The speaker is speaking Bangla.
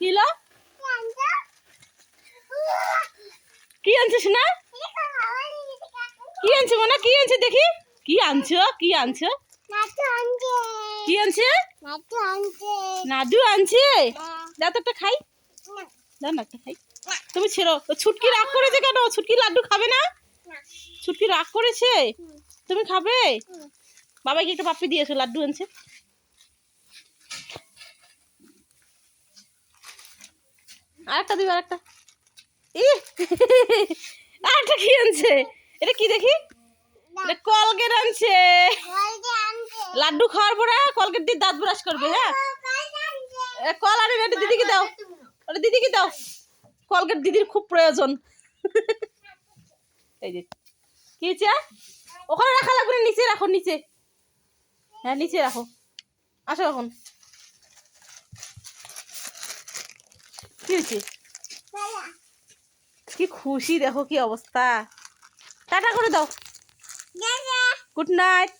কি হলো? কি আনছিস না কি আনছে মনে? কি আনছে দেখি। কি আনছো? কি আনছো? কি আনছে? নাদু আনছে। দাও তো একটা খাই। দাও না একটা খাই। তুমি ছেড়ো। ছুটকি রাগ করেছে কেন? ছুটকি লাড্ডু খাবে না? ছুটকি রাগ করেছে? তুমি খাবে? বাবাকে একটা পাপ্পি দিয়েছ লাড্ডু আনছে। আরেকটা দিবে, আরেকটা। ই আরেকটা কি আনছে? এটা কি দেখি? কলগেট আনছে। লাড্ডু খাওয়ার পরে কলগেট দিয়ে দাঁত ব্রাশ করবে হ্যাঁ? কল আরে এটা দিদিকে দাও। ওটা দিদিকে দাও। কলগেট দিদির খুব প্রয়োজন। এই যে, কি হয়েছে? ওখানে রাখা লাগবে নিচে রাখো, নিচে। হ্যাঁ নিচে রাখো। আসো এখন। কি হয়েছে? কি খুশি দেখো কি অবস্থা। টাটা করে দাও। Good night